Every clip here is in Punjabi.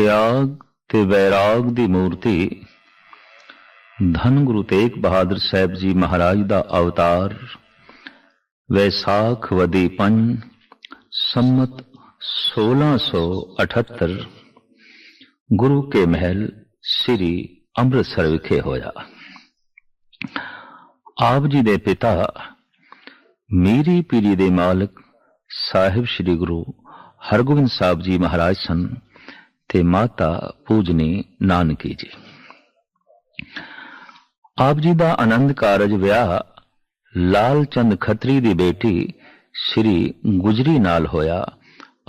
ਤਿਆਗ ਤੇ ਵੈਰਾਗ ਦੀ ਮੂਰਤੀ ਧੰਨ ਗੁਰੂ ਤੇਗ ਬਹਾਦਰ ਸਾਹਿਬ ਜੀ ਮਹਾਰਾਜ ਦਾ ਅਵਤਾਰ, ਵੈਸਾਖ ਵਦੀ ਪੰਜ, ਸੰਮਤ 1678 ਗੁਰੂ ਕੇ ਮਹਿਲ, ਸ੍ਰੀ ਅੰਮ੍ਰਿਤਸਰ ਵਿਖੇ ਹੋਇਆ। ਆਪ ਜੀ ਦੇ ਪਿਤਾ, ਮੀਰੀ ਪੀਰੀ ਦੇ ਮਾਲਕ, ਸਾਹਿਬ ਸ੍ਰੀ ਗੁਰੂ ਹਰਗੋਬਿੰਦ ਸਾਹਿਬ ਜੀ ਮਹਾਰਾਜ ਸਨ। ਤੇ ਮਾਤਾ ਪੂਜਨੀ ਨਾਨਕੀ ਜੀ। ਆਪ ਜੀ ਦਾ ਆਨੰਦ ਕਾਰਜ ਵਿਆਹ ਲਾਲ ਚੰਦ ਖੱਤਰੀ ਦੀ ਬੇਟੀ ਸ੍ਰੀ ਗੁਜਰੀ ਨਾਲ ਹੋਇਆ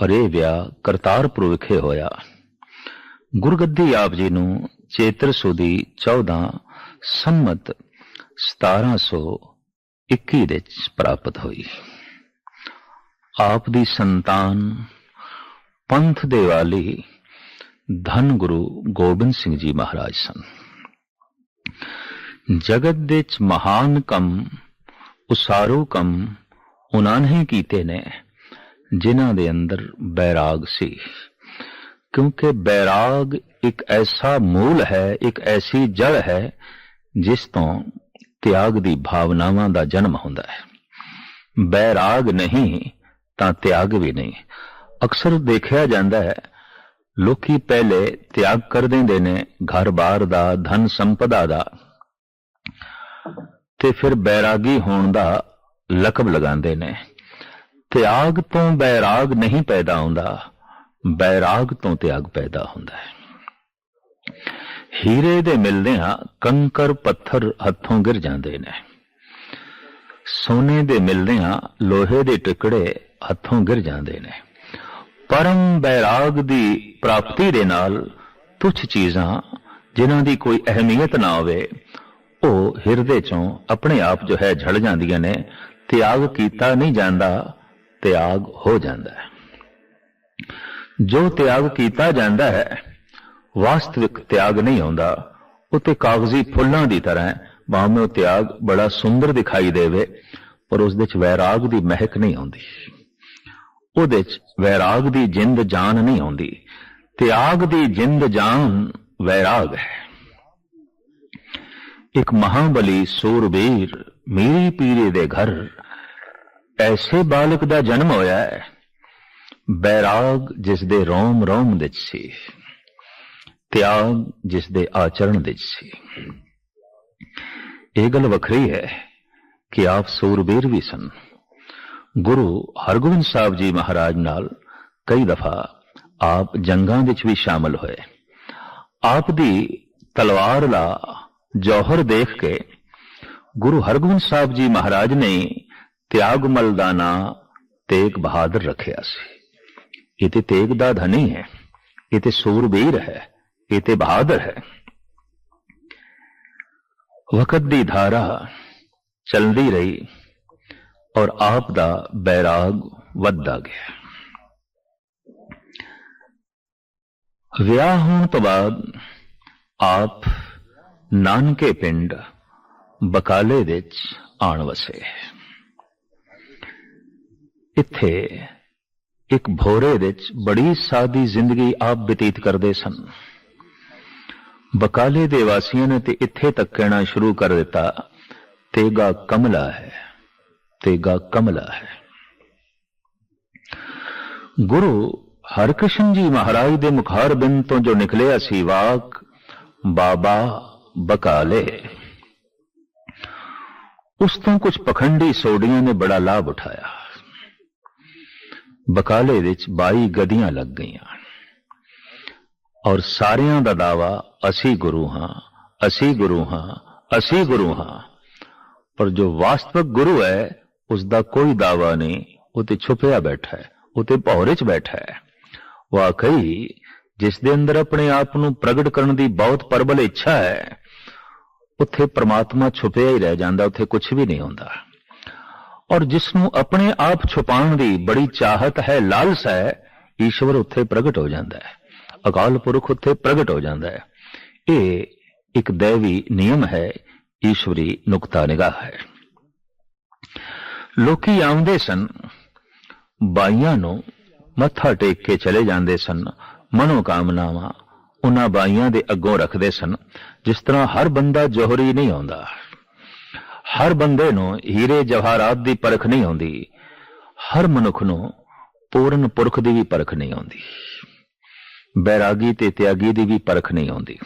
ਔਰ ਇਹ ਵਿਆਹ ਕਰਤਾਰਪੁਰ ਵਿਖੇ ਹੋਇਆ। ਗੁਰਗੱਦੀ ਆਪ ਜੀ ਨੂੰ ਚੇਤਰ ਸੁਦੀ 14 ਸੰਮਤ 1721 ਦੇ ਵਿੱਚ ਪ੍ਰਾਪਤ ਹੋਈ। ਆਪ ਦੀ ਸੰਤਾਨ ਪੰਥ ਦੇ ਵਾਲੀ ਧੰਨ ਗੁਰੂ ਗੋਬਿੰਦ ਸਿੰਘ ਜੀ ਮਹਾਰਾਜ ਸਨ। ਜਗਤ ਦੇ ਵਿੱਚ ਮਹਾਨ ਕੰਮ, ਉਸਾਰੂ ਕੰਮ ਉਹਨਾਂ ਨੇ ਕੀਤੇ ਨੇ, ਜਿਨ੍ਹਾਂ ਦੇ ਅੰਦਰ ਬੈਰਾਗ ਸੀ। ਕਿਉਂਕਿ ਬੈਰਾਗ ਇੱਕ ਐਸਾ ਮੂਲ ਹੈ, ਇੱਕ ਐਸੀ ਜੜ ਹੈ, ਜਿਸ ਤੋਂ ਤਿਆਗ ਦੀ ਭਾਵਨਾਵਾਂ ਦਾ ਜਨਮ ਹੁੰਦਾ ਹੈ। ਬੈਰਾਗ ਨਹੀਂ ਤਾਂ ਤਿਆਗ ਵੀ ਨਹੀਂ। ਅਕਸਰ ਦੇਖਿਆ ਜਾਂਦਾ ਹੈ ਲੋਕੀ ਪਹਿਲੇ ਤਿਆਗ ਕਰ ਦਿੰਦੇ ਨੇ ਘਰ-ਬਾਰ ਦਾ, ਧਨ ਸੰਪਦਾ ਦਾ। ਤੇ ਫਿਰ ਬੈਰਾਗੀ ਹੋਣ ਦਾ ਲਕਬ ਲਗਾਉਂਦੇ ਨੇ। ਤਿਆਗ ਤੋਂ ਬੈਰਾਗ ਨਹੀਂ ਪੈਦਾ ਹੁੰਦਾ, ਬੈਰਾਗ ਤੋਂ ਤਿਆਗ ਪੈਦਾ ਹੁੰਦਾ ਹੈ। ਹੀਰੇ ਦੇ ਮਿਲਦਿਆਂ ਕੰਕਰ ਪੱਥਰ ਹੱਥੋਂ ਗਿਰ ਜਾਂਦੇ ਨੇ। ਸੋਨੇ ਦੇ ਮਿਲਦਿਆਂ ਲੋਹੇ ਦੇ ਟੁਕੜੇ ਹੱਥੋਂ ਗਿਰ ਜਾਂਦੇ ਨੇ। ਪਰਮ ਬੈਰਾਗ ਦੀ ਪ੍ਰਾਪਤੀ ਦੇ ਨਾਲ ਤੁੱਛ ਚੀਜ਼ਾਂ ਜਿਨ੍ਹਾਂ ਦੀ ਕੋਈ ਅਹਿਮੀਅਤ ਨਾ ਹੋਵੇ, ਉਹ ਹਿਰਦੇ ਚੋਂ ਆਪਣੇ ਆਪ ਜੋ ਹੈ ਝੜ ਜਾਂਦੀਆਂ ਨੇ, ਤਿਆਗ ਕੀਤਾ ਨਹੀਂ ਜਾਂਦਾ, ਤਿਆਗ ਹੋ ਜਾਂਦਾ ਹੈ। ਜੋ ਤਿਆਗ ਕੀਤਾ ਜਾਂਦਾ ਹੈ, ਵਾਸਤਵਿਕ ਤਿਆਗ ਨਹੀਂ ਹੁੰਦਾ ਉਹ ਤੇ ਕਾਗਜ਼ੀ ਫੁੱਲਾਂ ਦੀ ਤਰ੍ਹਾਂ ਹੈ। ਭਾਵੇਂ ਉਹ ਤਿਆਗ ਬੜਾ ਸੁੰਦਰ ਦਿਖਾਈ ਦੇਵੇ, ਪਰ ਉਸ ਦੇ ਵਿੱਚ ਵੈਰਾਗ ਦੀ ਮਹਿਕ ਨਹੀਂ ਆਉਂਦੀ ਉਹਦੇ ਚ ਵੈਰਾਗ ਦੀ ਜਿੰਦ ਜਾਨ ਨਹੀਂ ਆਉਂਦੀ। ਤਿਆਗ ਦੀ ਜਿੰਦ ਜਾਨ ਵੈਰਾਗ ਹੈ। ਇੱਕ ਮਹਾਬਲੀ ਸੂਰਬੀਰ ਮੀਰੀ ਪੀਰੇ ਦੇ ਘਰ ਐਸੇ ਬਾਲਕ ਦਾ ਜਨਮ ਹੋਇਆ ਹੈ। ਬੈਰਾਗ ਜਿਸ ਦੇ ਰੋਮ ਰੋਮ ਵਿੱਚ ਸੀ ਤਿਆਗ ਜਿਸ ਦੇ ਆਚਰਣ ਵਿੱਚ ਸੀ। ਇਹ ਗੱਲ ਵੱਖਰੀ ਹੈ ਕਿ ਆਪ ਸੂਰਬੀਰ ਵੀ ਸਨ। ਗੁਰੂ ਹਰਗੋਬਿੰਦ ਸਾਹਿਬ ਜੀ ਮਹਾਰਾਜ ਨਾਲ ਕਈ ਦਫਾ ਆਪ ਜੰਗਾਂ ਵਿੱਚ ਵੀ ਸ਼ਾਮਲ ਹੋਏ। ਆਪ ਦੀ ਤਲਵਾਰ ਦਾ ਜੌਹਰ ਦੇਖ ਕੇ ਗੁਰੂ ਹਰਗੋਬਿੰਦ ਸਾਹਿਬ ਜੀ ਮਹਾਰਾਜ ਨੇ ਤਿਆਗਮਲ ਦਾ ਨਾਂ ਤੇਗ ਬਹਾਦਰ ਰੱਖਿਆ ਸੀ। ਇਹ ਤੇ ਤੇਗ ਦਾ ਧਨੀ ਹੈ, ਇਹ ਤੇ ਸੂਰਬੀਰ ਹੈ, ਇਹ ਤੇ ਬਹਾਦਰ ਹੈ। ਵਕਤ ਦੀ ਧਾਰਾ ਚਲਦੀ ਰਹੀ। ਔਰ ਆਪ ਦਾ ਬੈਰਾਗ ਵੱਧਦਾ ਗਿਆ। ਵਿਆਹ ਹੋਣ ਤੋਂ ਬਾਅਦ ਆਪ ਨਾਨਕੇ ਪਿੰਡ ਬਕਾਲੇ ਵਿੱਚ ਆਣ ਵਸੇ। ਇੱਥੇ ਇੱਕ ਭੋਰੇ ਵਿੱਚ ਬੜੀ ਸਾਦੀ ਜ਼ਿੰਦਗੀ ਆਪ ਬਤੀਤ ਕਰਦੇ ਸਨ। ਬਕਾਲੇ ਦੇ ਵਾਸੀਆਂ ਨੇ ਤੇ ਇੱਥੇ ਤੱਕ ਕਹਿਣਾ ਸ਼ੁਰੂ ਕਰ ਦਿੱਤਾ, ਤੇਗਾ ਕਮਲਾ ਹੈ। ਤੇਗਾ ਕਮਲਾ ਹੈ। ਗੁਰੂ ਹਰਕ੍ਰਿਸ਼ਨ ਜੀ ਮਹਾਰਾਜ ਦੇ ਮੁਖਾਰ ਬਿੰਦ ਤੋਂ ਜੋ ਨਿਕਲਿਆ ਸੀ ਵਾਕ, ਬਾਬਾ ਬਕਾਲੇ। ਉਸ ਤੋਂ ਕੁਝ ਪਖੰਡੀ ਸੋਡੀਆਂ ਨੇ ਬੜਾ ਲਾਭ ਉਠਾਇਆ। ਬਕਾਲੇ ਵਿੱਚ 22 ਗਦੀਆਂ ਲੱਗ ਗਈਆਂ। ਔਰ ਸਾਰਿਆਂ ਦਾ ਦਾਵਾ, ਅਸੀਂ ਗੁਰੂ ਹਾਂ, ਅਸੀਂ ਗੁਰੂ ਹਾਂ, ਅਸੀਂ ਗੁਰੂ ਹਾਂ। ਪਰ ਜੋ ਵਾਸਤਵਿਕ ਗੁਰੂ ਹੈ ਉਸ ਦਾ ਕੋਈ ਦਾਵਾ ਨਹੀਂ ਉਹ ਤੇ ਛੁਪਿਆ ਬੈਠਾ ਹੈ ਉਹ ਤੇ ਭੌਰੇ 'ਚ ਬੈਠਾ ਹੈ। ਵਾਕਈ ਜਿਸ ਦੇ ਅੰਦਰ ਆਪਣੇ ਆਪ ਨੂੰ ਪ੍ਰਗਟ ਕਰਨ ਦੀ ਬਹੁਤ ਪ੍ਰਬਲ ਇੱਛਾ ਹੈ, ਉੱਥੇ ਪ੍ਰਮਾਤਮਾ ਛੁਪਿਆ ਹੀ ਰਹਿ ਜਾਂਦਾ, ਉੱਥੇ ਕੁਝ ਵੀ ਨਹੀਂ ਹੁੰਦਾ। ਔਰ ਜਿਸ ਨੂੰ ਆਪਣੇ ਆਪ ਛੁਪਾਉਣ ਦੀ ਬੜੀ ਚਾਹਤ ਹੈ, ਲਾਲਸ ਹੈ, ਈਸ਼ਵਰ ਉੱਥੇ ਪ੍ਰਗਟ ਹੋ ਜਾਂਦਾ ਹੈ। ਅਕਾਲ ਪੁਰਖ ਉੱਥੇ ਪ੍ਰਗਟ ਹੋ ਜਾਂਦਾ ਹੈ। ਇਹ ਇੱਕ ਦੇਵੀ ਨਿਯਮ ਹੈ, ਈਸ਼ਵਰੀ ਨੁਕਤਾ ਨਿਗਾਹ ਹੈ। ਲੋਕੀ ਆਉਂਦੇ ਸਨ, ਬਾਈਆਂ ਨੂੰ ਮੱਥਾ ਟੇਕ ਕੇ ਚਲੇ ਜਾਂਦੇ ਸਨ ਮਨੋ ਕਾਮਨਾਵਾਂ ਉਹਨਾਂ ਬਾਈਆਂ ਦੇ ਅੱਗੋਂ ਰੱਖਦੇ ਸਨ, ਜਿਸ ਤਰ੍ਹਾਂ ਹਰ ਬੰਦਾ ਜੋਹਰੀ ਨਹੀਂ ਆਉਂਦਾ। ਹਰ ਬੰਦੇ ਨੂੰ ਹੀਰੇ ਜਵਾਹਰਾਤ ਦੀ ਪਰਖ ਨਹੀਂ ਆਉਂਦੀ, ਹਰ ਮਨੁੱਖ ਨੂੰ ਪੂਰਨ ਪੁਰਖ ਦੀ ਵੀ ਪਰਖ ਨਹੀਂ ਆਉਂਦੀ, ਬੈਰਾਗੀ ਤੇ ਤਿਆਗੀ ਦੀ ਵੀ ਪਰਖ ਨਹੀਂ ਆਉਂਦੀ।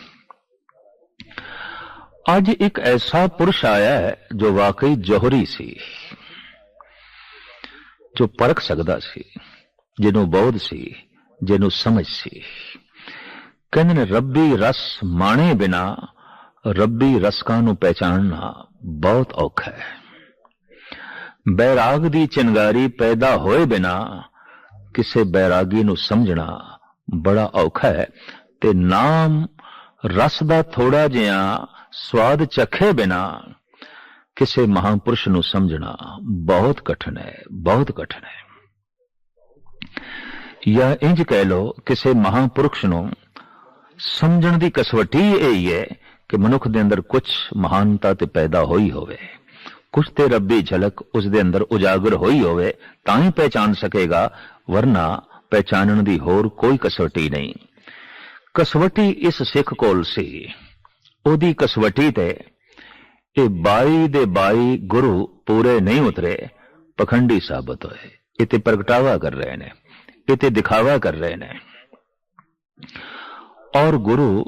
ਅੱਜ ਇੱਕ ਐਸਾ ਪੁਰਸ਼ ਆਇਆ ਹੈ ਜੋ ਵਾਕਈ ਜੋਹਰੀ ਸੀ। ਜੋ ਪਰਖ ਸਕਦਾ ਸੀ, ਜਿਹਨੂੰ ਬੋਧ ਸੀ, ਜਿਹਨੂੰ ਸਮਝ ਸੀ। ਕਹਿੰਦੇ ਨੇ, ਰੱਬੀ ਰਸ ਮਾਣੇ ਬਿਨਾ, ਰੱਬੀ ਰਸਕਾਂ ਨੂੰ ਪਹਿਚਾਨਣਾ ਬਹੁਤ ਔਖਾ ਹੈ। ਬੈਰਾਗ ਦੀ ਚਿੰਗਾਰੀ ਪੈਦਾ ਹੋਏ ਬਿਨਾ ਕਿਸੇ ਬੈਰਾਗੀ ਨੂੰ ਸਮਝਣਾ ਬੜਾ ਔਖਾ ਹੈ ਤੇ ਨਾਮ ਰਸ ਦਾ ਥੋੜਾ ਜਿਹਾ ਸਵਾਦ ਚਖੇ ਬਿਨਾ ਕਿਸੇ ਮਹਾਪੁਰਸ਼ ਨੂੰ ਸਮਝਣਾ ਬਹੁਤ ਕਠਿਨ ਹੈ, ਬਹੁਤ ਕਠਿਨ ਹੈ। ਜਾਂ ਇੰਜ ਕਹਿ ਲੋ ਕਿਸੇ ਮਹਾਪੁਰਖ ਨੂੰ ਸਮਝਣ ਦੀ ਕਸਵੱਟੀ ਇਹ ਹੀ ਹੈ ਕਿ ਮਨੁੱਖ ਦੇ ਅੰਦਰ ਕੁਝ ਮਹਾਨਤਾ ਤੇ ਪੈਦਾ ਹੋਈ ਹੋਵੇ। ਕੁਝ ਤੇ ਰੱਬੀ ਝਲਕ ਉਸ ਦੇ ਅੰਦਰ ਉਜਾਗਰ ਹੋਈ ਹੋਵੇ, ਤਾਂ ਹੀ ਪਹਿਚਾਨ ਸਕੇਗਾ, ਵਰਨਾ ਪਹਿਚਾਨਣ ਦੀ ਹੋਰ ਕੋਈ ਕਸਵੱਟੀ ਨਹੀਂ। ਕਸਵੱਟੀ ਇਸ ਸਿੱਖ ਕੋਲ ਸੀ। ਉਹਦੀ ਕਸਵੱਟੀ ਤੇ ਇਹ 22 ਦੇ 22 ਗੁਰੂ ਪੂਰੇ ਨਹੀਂ ਉਤਰੇ, ਪਖੰਡੀ ਸਾਬਤ ਹੋਏ। ਇਹ ਪ੍ਰਗਟਾਵਾ ਕਰ ਰਹੇ ਨੇ ਇਹ ਦਿਖਾਵਾ ਕਰ ਰਹੇ ਨੇ। ਔਰ ਗੁਰੂ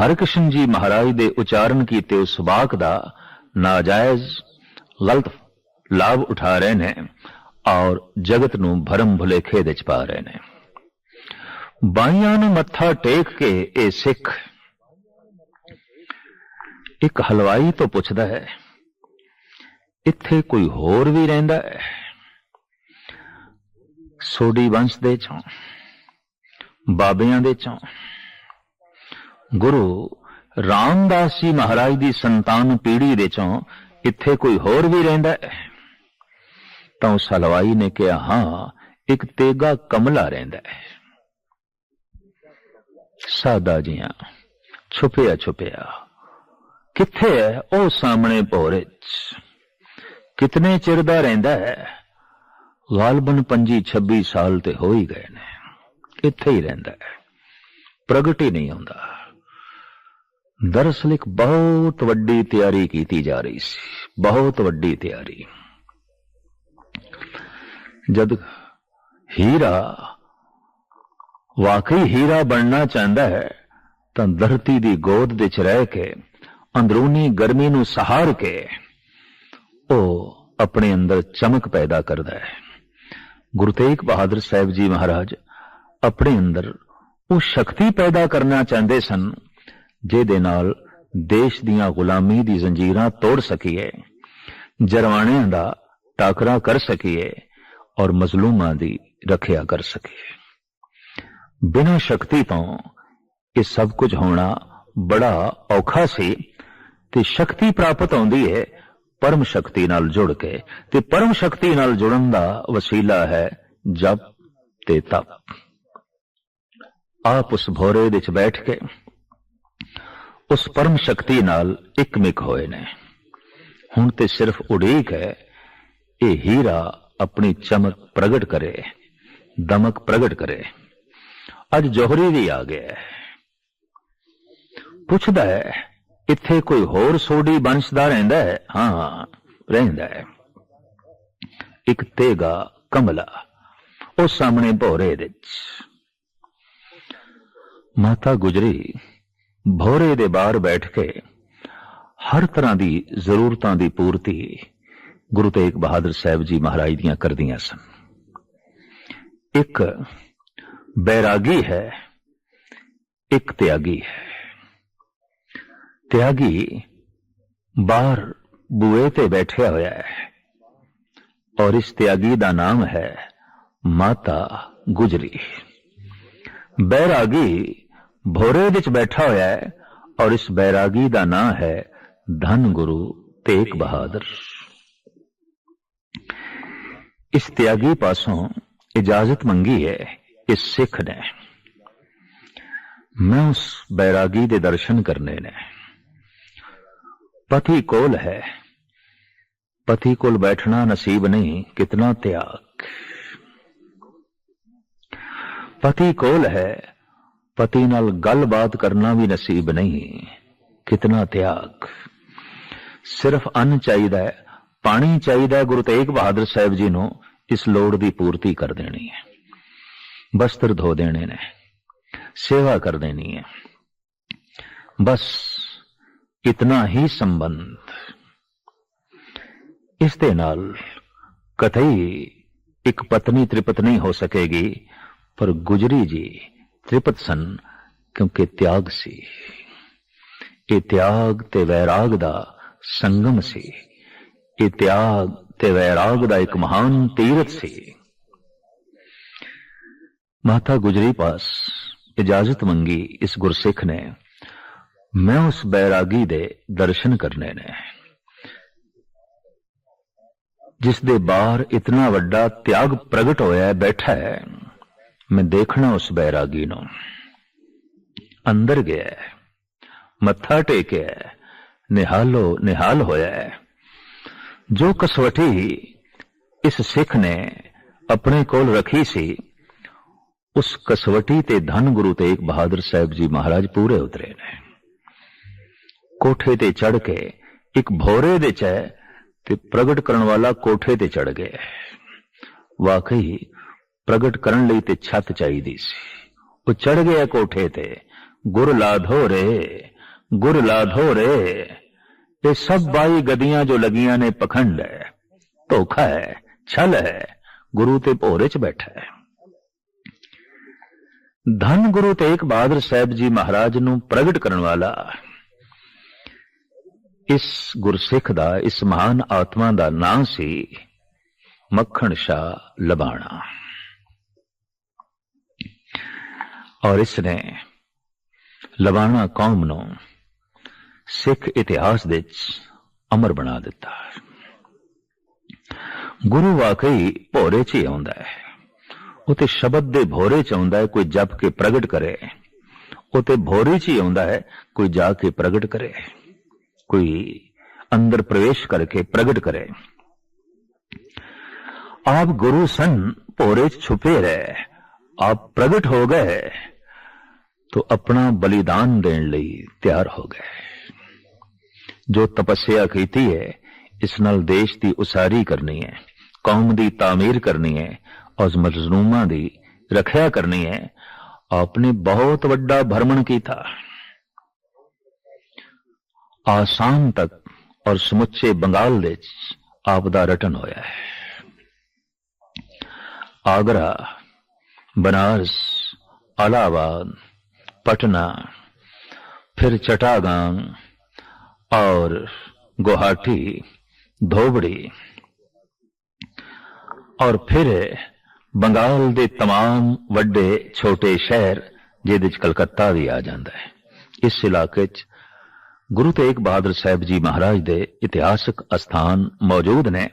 ਹਰਕ੍ਰਿਸ਼ਨ ਜੀ ਮਹਾਰਾਜ ਦੇ ਉਚਾਰਨ ਕੀਤੇ ਉਸ ਵਾਕ ਦਾ ਨਾਜਾਇਜ਼ ਗਲਤ ਲਾਭ ਉਠਾ ਰਹੇ ਨੇ ਔਰ ਜਗਤ ਨੂੰ ਭਰਮ ਭੁਲੇਖੇ ਦੇ ਚ ਪਾ ਰਹੇ ਨੇ। ਬਾਈਆਂ ਨੂੰ ਮੱਥਾ ਟੇਕ ਕੇ ਇਹ ਸਿੱਖ ਇੱਕ ਹਲਵਾਈ ਤੋਂ ਪੁੱਛਦਾ ਹੈ, ਇੱਥੇ ਕੋਈ ਹੋਰ ਵੀ ਰਹਿੰਦਾ ਹੈ? ਸੋਢੀ ਵੰਸ਼ ਦੇ ਚੋਂ, ਬਾਬਿਆਂ ਦੇ ਚੋਂ। ਗੁਰੂ ਰਾਮਦਾਸ ਜੀ ਮਹਾਰਾਜ ਦੀ ਸੰਤਾਨ ਪੀੜ੍ਹੀ ਦੇ ਚੋਂ ਇੱਥੇ ਕੋਈ ਹੋਰ ਵੀ ਰਹਿੰਦਾ ਹੈ? ਤਾਂ ਉਸ ਹਲਵਾਈ ਨੇ ਕਿਹਾ, ਹਾਂ, ਇੱਕ ਤੇਗਾ ਕਮਲਾ ਰਹਿੰਦਾ ਹੈ। ਸਾਦਾ ਜੀਆਂ ਛੁਪਿਆ ਛੁਪਿਆ ਕਿੱਥੇ ਹੈ ਉਹ ਸਾਹਮਣੇ ਭੋਰੇ ਚ ਕਿਤਨੇ ਚਿਰ ਦਾ ਰਹਿੰਦਾ ਹੈ ਗਾਲਬਨ 25 26 ਸਾਲ ਤੇ ਹੋ ਹੀ ਗਏ ਨੇ। ਇੱਥੇ ਹੀ ਰਹਿੰਦਾ ਹੈ ਪ੍ਰਗਟ ਹੀ ਨਹੀਂ ਹੁੰਦਾ ਦਰਅਸਲ ਇੱਕ ਬਹੁਤ ਵੱਡੀ ਤਿਆਰੀ ਕੀਤੀ ਜਾ ਰਹੀ ਸੀ। ਬਹੁਤ ਵੱਡੀ ਤਿਆਰੀ। ਜਦ ਹੀਰਾ, ਵਾਕਈ ਹੀਰਾ ਬਣਨਾ ਚਾਹੁੰਦਾ ਹੈ, ਤਾਂ ਧਰਤੀ ਦੀ ਗੋਦ ਵਿੱਚ ਰਹਿ ਕੇ ਅੰਦਰੂਨੀ ਗਰਮੀ ਨੂੰ ਸਹਾਰ ਕੇ ਉਹ ਆਪਣੇ ਅੰਦਰ ਚਮਕ ਪੈਦਾ ਕਰਦਾ ਹੈ। ਗੁਰੂ ਤੇਗ ਬਹਾਦਰ ਸਾਹਿਬ ਜੀ ਮਹਾਰਾਜ ਆਪਣੇ ਅੰਦਰ ਉਹ ਸ਼ਕਤੀ ਪੈਦਾ ਕਰਨਾ ਚਾਹੁੰਦੇ ਸਨ, ਜਿਹਦੇ ਨਾਲ ਦੇਸ਼ ਦੀਆਂ ਗੁਲਾਮੀ ਦੀ ਜ਼ੰਜੀਰਾਂ ਤੋੜ ਸਕੀਏ, ਜਰਵਾਣਿਆਂ ਦਾ ਟਾਕਰਾ ਕਰ ਸਕੀਏ ਔਰ ਮਜ਼ਲੂਮਾਂ ਦੀ ਰੱਖਿਆ ਕਰ ਸਕੀਏ। ਬਿਨਾਂ ਸ਼ਕਤੀ ਤੋਂ ਇਹ ਸਭ ਕੁਝ ਹੋਣਾ ਬੜਾ ਔਖਾ ਸੀ। ਤੇ ਸ਼ਕਤੀ ਪ੍ਰਾਪਤ ਆਉਂਦੀ ਹੈ ਪਰਮ ਸ਼ਕਤੀ ਨਾਲ ਜੁੜ ਕੇ। ਤੇ ਪਰਮ ਸ਼ਕਤੀ ਨਾਲ ਜੁੜਨ ਦਾ ਵਸੀਲਾ ਹੈ ਜਪ ਤੇ ਤਪ। ਆਪ ਉਸ ਭੋਰੇ ਵਿੱਚ ਬੈਠ ਕੇ ਉਸ ਪਰਮ ਸ਼ਕਤੀ ਨਾਲ ਇੱਕਮਿਕ ਹੋਏ ਨੇ। ਹੁਣ ਤੇ ਸਿਰਫ ਉਡੀਕ ਹੈ, ਇਹ ਹੀਰਾ ਆਪਣੀ ਚਮਕ ਪ੍ਰਗਟ ਕਰੇ, ਦਮਕ ਪ੍ਰਗਟ ਕਰੇ। ਅੱਜ ਜੋਹਰੀ ਵੀ ਆ ਗਿਆ ਹੈ। ਪੁੱਛਦਾ ਹੈ ਇੱਥੇ ਕੋਈ ਹੋਰ ਸੋਡੀ ਬੰਸ਼ਦਾ ਰਹਿੰਦਾ ਹੈ? ਹਾਂ, ਰਹਿੰਦਾ ਹੈ। ਇੱਕ ਤੇਗਾ ਕਮਲਾ, ਉਹ ਸਾਹਮਣੇ ਭੋਰੇ ਦੇ ਵਿੱਚ। ਮਾਤਾ ਗੁਜਰੀ, ਭੋਰੇ ਦੇ ਬਾਹਰ ਬੈਠ ਕੇ ਹਰ ਤਰ੍ਹਾਂ ਦੀ ਜ਼ਰੂਰਤਾਂ ਦੀ ਪੂਰਤੀ ਗੁਰੂ ਤੇਗ ਬਹਾਦਰ ਸਾਹਿਬ ਜੀ ਮਹਾਰਾਜ ਦੀਆਂ ਕਰਦੀਆਂ ਸਨ। ਇੱਕ ਬੈਰਾਗੀ ਹੈ, ਇੱਕ ਤਿਆਗੀ ਹੈ। ਤਿਆਗੀ ਬਾਹਰ ਬੂਏ ਤੇ ਬੈਠਿਆ ਹੋਇਆ ਹੈ ਔਰ ਇਸ ਤਿਆਗੀ ਦਾ ਨਾਮ ਹੈ ਮਾਤਾ ਗੁਜਰੀ ਬੈਰਾਗੀ ਭੋਰੇ ਵਿੱਚ ਬੈਠਾ ਹੋਇਆ ਹੈ ਔਰ ਇਸ ਬੈਰਾਗੀ ਦਾ ਨਾਮ ਹੈ ਧੰਨ ਗੁਰੂ ਤੇਗ ਬਹਾਦਰ ਇਸ ਤਿਆਗੀ ਪਾਸੋਂ ਇਜਾਜ਼ਤ ਮੰਗੀ ਹੈ ਇਸ ਸਿੱਖ ਨੇ ਮੈਂ ਉਸ ਬੈਰਾਗੀ ਦੇ ਦਰਸ਼ਨ ਕਰਨੇ ਨੇ ਪਤੀ ਕੋਲ ਹੈ। ਪਤੀ ਕੋਲ ਬੈਠਣਾ ਨਸੀਬ ਨਹੀਂ, ਕਿਤਨਾ ਤਿਆਗ। ਪਤੀ ਕੋਲ ਹੈ ਪਤੀ ਨਾਲ ਗੱਲਬਾਤ ਕਰਨਾ ਵੀ ਨਸੀਬ ਨਹੀਂ, ਕਿਤਨਾ ਤਿਆਗ। ਸਿਰਫ ਅੰਨ ਚਾਹੀਦਾ ਹੈ, ਪਾਣੀ ਚਾਹੀਦਾ ਹੈ ਗੁਰੂ ਤੇਗ ਬਹਾਦਰ ਸਾਹਿਬ ਜੀ ਨੂੰ, ਇਸ ਲੋੜ ਦੀ ਪੂਰਤੀ ਕਰ ਦੇਣੀ ਹੈ। ਬਸਤਰ ਧੋ ਦੇਣੇ ਨੇ, ਸੇਵਾ ਕਰ ਦੇਣੀ ਹੈ। ਬਸ ਇਤਨਾ ਹੀ ਸੰਬੰਧ। ਇਸ ਦੇ ਨਾਲ ਕਤਈ ਇੱਕ ਪਤਨੀ ਤ੍ਰਿਪਤ ਨਹੀਂ ਹੋ ਸਕੇਗੀ, ਪਰ ਗੁਜਰੀ ਜੀ ਤ੍ਰਿਪਤ ਸਨ ਕਿਉਂਕਿ ਤਿਆਗ ਸੀ। ਇਹ ਤਿਆਗ ਤੇ ਵੈਰਾਗ ਦਾ ਸੰਗਮ ਸੀ। ਇਹ ਤਿਆਗ ਤੇ ਵੈਰਾਗ ਦਾ ਇੱਕ ਮਹਾਨ ਤੀਰਥ ਸੀ। ਮਾਤਾ ਗੁਜਰੀ ਪਾਸ ਇਜਾਜ਼ਤ ਮੰਗੀ ਇਸ ਗੁਰਸਿੱਖ ਨੇ। ਮੈਂ ਉਸ ਬੈਰਾਗੀ ਦੇ ਦਰਸ਼ਨ ਕਰਨੇ ਨੇ। ਜਿਸ ਦੇ ਬਾਹਰ ਇਤਨਾ ਵੱਡਾ ਤਿਆਗ ਪ੍ਰਗਟ ਹੋਇਆ ਹੈ ਬੈਠਾ ਹੈ ਮੈਂ ਦੇਖਣਾ ਉਸ ਬੈਰਾਗੀ ਨੂੰ। ਅੰਦਰ ਗਿਆ ਹੈ, ਮੱਥਾ ਟੇਕਿਆ ਹੈ, ਨਿਹਾਲੋ ਨਿਹਾਲ ਹੋਇਆ ਹੈ। ਜੋ ਕਸਵਟੀ ਇਸ ਸਿੱਖ ਨੇ ਆਪਣੇ ਕੋਲ ਰੱਖੀ ਸੀ ਉਸ ਕਸਵਟੀ ਤੇ ਧੰਨ ਗੁਰੂ ਤੇਗ ਬਹਾਦਰ ਸਾਹਿਬ ਜੀ ਮਹਾਰਾਜ ਪੂਰੇ ਉਤਰੇ ਨੇ। ਕੋਠੇ ਤੇ ਚੜ ਕੇ, ਇੱਕ ਭੋਰੇ ਦੇ ਚ ਤੇ ਪ੍ਰਗਟ ਕਰਨ ਵਾਲਾ ਕੋਠੇ ਤੇ ਚੜ ਗਿਆ ਵਾਕਈ ਪ੍ਰਗਟ ਕਰਨ ਲਈ ਤੇ ਛੱਤ ਚਾਹੀਦੀ ਸੀ। ਉਹ ਚੜ ਗਿਆ ਕੋਠੇ ਤੇ। ਗੁਰ ਲਾਧੋ ਰੇ, ਗੁਰ ਲਾਧੋ ਰੇ। ਇਹ ਸਭ ਬਾਈ ਗਦੀਆਂ ਜੋ ਲੱਗੀਆਂ ਨੇ ਪਖੰਡ ਹੈ, ਧੋਖਾ ਹੈ, ਛਲ ਹੈ, ਗੁਰੂ ਤੇ ਭੋਰੇ 'ਚ ਬੈਠਾ ਹੈ। ਧੰਨ ਗੁਰੂ ਤੇਗ ਬਹਾਦਰ ਸਾਹਿਬ ਜੀ ਮਹਾਰਾਜ ਨੂੰ ਪ੍ਰਗਟ ਕਰਨ ਵਾਲਾ ਇਸ ਗੁਰਸਿੱਖ ਦਾ, ਇਸ ਮਹਾਨ ਆਤਮਾ ਦਾ ਨਾਂ ਸੀ ਮੱਖਣ ਸ਼ਾ ਲਬਾਣਾ। ਔਰ ਇਸ ਨੇ ਲਬਾਣਾ ਕੌਮ ਨੂੰ ਸਿੱਖ ਇਤਿਹਾਸ ਦੇ ਵਿੱਚ ਅਮਰ ਬਣਾ ਦਿੱਤਾ। ਗੁਰੂ ਵਾਕਈ ਭੋਰੇ 'ਚ ਹੀ ਆਉਂਦਾ ਹੈ। ਉਹ ਸ਼ਬਦ ਦੇ ਭੋਰੇ 'ਚ ਆਉਂਦਾ ਹੈ, ਕੋਈ ਜਪ ਕੇ ਪ੍ਰਗਟ ਕਰੇ। ਉਹ ਭੋਰੇ 'ਚ ਹੀ ਆਉਂਦਾ ਹੈ, ਕੋਈ ਜਾ ਕੇ ਪ੍ਰਗਟ ਕਰੇ। ਕੋਈ ਅੰਦਰ ਪ੍ਰਵੇਸ਼ ਕਰਕੇ ਪ੍ਰਗਟ करे आप गुरु सन भोरे च छुपे रहे आप प्रगट हो गए तो अपना बलिदान देने ਲਈ ਤਿਆਰ ਹੋ ਗਏ ਜੋ ਤਪੱਸਿਆ ਕੀਤੀ ਹੈ ਇਸ ਨਾਲ ਦੇਸ਼ ਦੀ ਉਸਾਰੀ ਕਰਨੀ ਹੈ ਕੌਮ ਦੀ ਤਾਮੀਰ ਕਰਨੀ ਹੈ ਔਰ ਮਜ਼ਲੂਮਾਂ ਦੀ ਰੱਖਿਆ ਕਰਨੀ ਹੈ ਆਪਨੇ ਬਹੁਤ ਵੱਡਾ ਭਰਮਣ ਕੀਤਾ ਆਸਾਮ ਤੱਕ ਔਰ ਸਮੁੱਚੇ ਬੰਗਾਲ ਦੇ ਵਿੱਚ ਆਪ ਦਾ ਰਟਨ ਹੋਇਆ ਹੈ ਆਗਰਾ ਬਨਾਰਸ अलाहाबाद पटना फिर चटागांव और गुवाहाटी धोबड़ी ਔਰ ਫਿਰ ਬੰਗਾਲ ਦੇ तमाम ਵੱਡੇ ਛੋਟੇ ਸ਼ਹਿਰ ਜਿਹਦੇ ਵਿੱਚ ਕਲਕੱਤਾ ਵੀ ਆ ਜਾਂਦਾ ਹੈ ਇਸ ਇਲਾਕੇ 'ਚ ਗੁਰੂ ਤੇਗ ਬਹਾਦਰ ਸਾਹਿਬ ਜੀ ਮਹਾਰਾਜ ਦੇ ਇਤਿਹਾਸਕ ਅਸਥਾਨ ਮੌਜੂਦ ਨੇ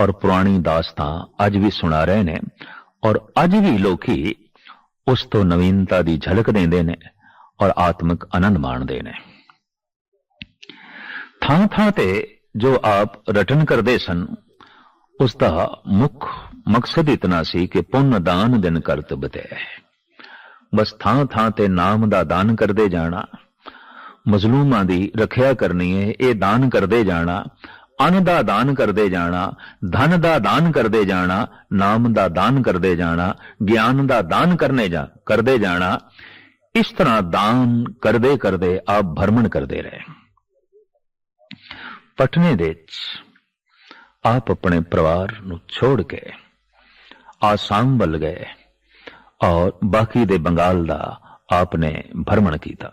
ਔਰ ਪੁਰਾਣੀ ਦਾਸਤਾਂ ਅੱਜ ਵੀ ਸੁਣਾ ਰਹੇ ਨੇ ਔਰ ਅੱਜ ਵੀ ਲੋਕੀ ਉਸ ਤੋਂ ਨਵੀਨਤਾ ਦੀ ਝਲਕ ਦਿੰਦੇ ਨੇ ਔਰ ਆਤਮਿਕ ਆਨੰਦ ਮਾਣਦੇ ਨੇ। ਥਾਂ ਥਾਂ ਤੇ ਜੋ ਆਪ ਰਟਨ ਕਰਦੇ ਸਨ, ਉਸ ਦਾ ਮੁੱਖ ਮਕਸਦ ਇਤਨਾ ਸੀ ਕਿ ਪੁੰਨ ਦਾਨ ਦਿਨ ਕਰਤ ਬਤੈ। ਬਸ ਥਾਂ ਥਾਂ ਤੇ ਨਾਮ ਦਾ ਦਾਨ ਕਰਦੇ ਜਾਣਾ ਮਜ਼ਲੂਮਾਂ ਦੀ ਰੱਖਿਆ ਕਰਨੀ ਹੈ ਇਹ ਦਾਨ ਕਰਦੇ ਜਾਣਾ, ਅੰਨ ਦਾ ਦਾਨ ਕਰਦੇ ਜਾਣਾ, ਧਨ ਦਾ ਦਾਨ ਕਰਦੇ ਜਾਣਾ, ਨਾਮ ਦਾ ਦਾਨ ਕਰਦੇ ਜਾਣਾ, ਗਿਆਨ ਦਾ ਦਾਨ ਕਰਨੇ ਜਾ, ਕਰਦੇ ਜਾਣਾ, ਇਸ ਤਰ੍ਹਾਂ ਦਾਨ ਕਰਦੇ ਕਰਦੇ ਆਪ ਭਰਮਣ ਕਰਦੇ ਰਹੇ। ਪਟਨੇ ਦੇ ਵਿੱਚ ਆਪ ਆਪਣੇ ਪਰਿਵਾਰ ਨੂੰ ਛੋੜ ਕੇ ਆਸਾਮ ਵੱਲ ਗਏ ਔਰ ਬਾਕੀ ਦੇ ਬੰਗਾਲ ਦਾ ਆਪਨੇ ਭਰਮਣ ਕੀਤਾ।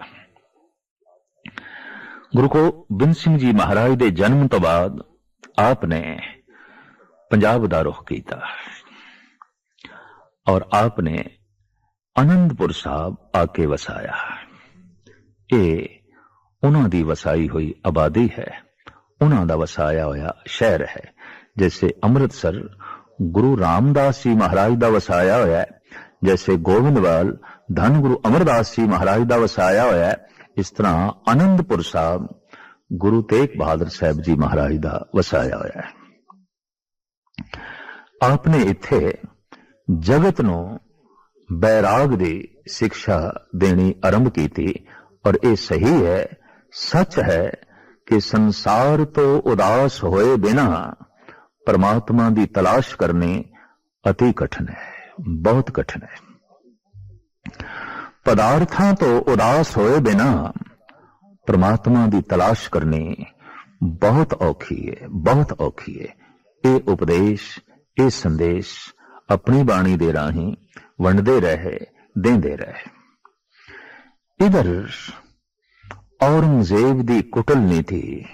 ਗੁਰੂ ਗੋਬਿੰਦ ਸਿੰਘ ਜੀ ਮਹਾਰਾਜ ਦੇ ਜਨਮ ਤੋਂ ਬਾਅਦ ਆਪ ਨੇ ਪੰਜਾਬ ਦਾ ਰੁਖ ਕੀਤਾ ਔਰ ਆਪ ਨੇ ਅਨੰਦਪੁਰ ਸਾਹਿਬ ਆ ਕੇ ਵਸਾਇਆ। ਇਹ ਉਹਨਾਂ ਦੀ ਵਸਾਈ ਹੋਈ ਆਬਾਦੀ ਹੈ। ਉਹਨਾਂ ਦਾ ਵਸਾਇਆ ਹੋਇਆ ਸ਼ਹਿਰ ਹੈ ਜੈਸੇ ਅੰਮ੍ਰਿਤਸਰ ਗੁਰੂ ਰਾਮਦਾਸ ਜੀ ਮਹਾਰਾਜ ਦਾ ਵਸਾਇਆ ਹੋਇਆ ਹੈ ਜੈਸੇ ਗੋਬਿੰਦਵਾਲ ਧੰਨ ਗੁਰੂ ਅਮਰਦਾਸ ਜੀ ਮਹਾਰਾਜ ਦਾ ਵਸਾਇਆ ਹੋਇਆ ਹੈ। ਇਸ ਤਰ੍ਹਾਂ ਆਨੰਦਪੁਰ ਸਾਹਿਬ ਗੁਰੂ ਤੇਗ ਬਹਾਦਰ ਸਾਹਿਬ ਜੀ ਮਹਾਰਾਜ ਦਾ ਵਸਾਇਆ ਹੋਇਆ ਹੈ। ਆਪਨੇ ਇੱਥੇ ਜਗਤ ਨੂੰ ਬੈਰਾਗ ਦੀ ਸਿੱਖਿਆ ਦੇਣੀ ਆਰੰਭ ਕੀਤੀ ਔਰ ਇਹ ਸਹੀ ਹੈ, ਸੱਚ ਹੈ ਕਿ ਸੰਸਾਰ ਤੋਂ ਉਦਾਸ ਹੋਏ ਬਿਨਾ ਪਰਮਾਤਮਾ ਦੀ ਤਲਾਸ਼ ਕਰਨੀ ਅਤੀ ਕਠਿਨ ਹੈ, ਬਹੁਤ ਕਠਿਨ ਹੈ। ਪਦਾਰਥਾਂ ਤੋਂ ਉਦਾਸ ਹੋਏ ਬਿਨਾ ਪਰਮਾਤਮਾ ਦੀ ਤਲਾਸ਼ ਕਰਨੀ ਬਹੁਤ ਔਖੀ ਹੈ ਬਹੁਤ ਔਖੀ ਹੈ ਇਹ ਉਪਦੇਸ਼, ਇਹ ਸੰਦੇਸ਼ ਆਪਣੀ ਬਾਣੀ ਦੇ ਰਾਹੀਂ ਵੰਡਦੇ ਰਹੇ, ਦਿੰਦੇ ਰਹੇ। ਇਧਰ ਔਰੰਗਜ਼ੇਬ ਦੀ ਕੁਟਲ ਨੀਤੀ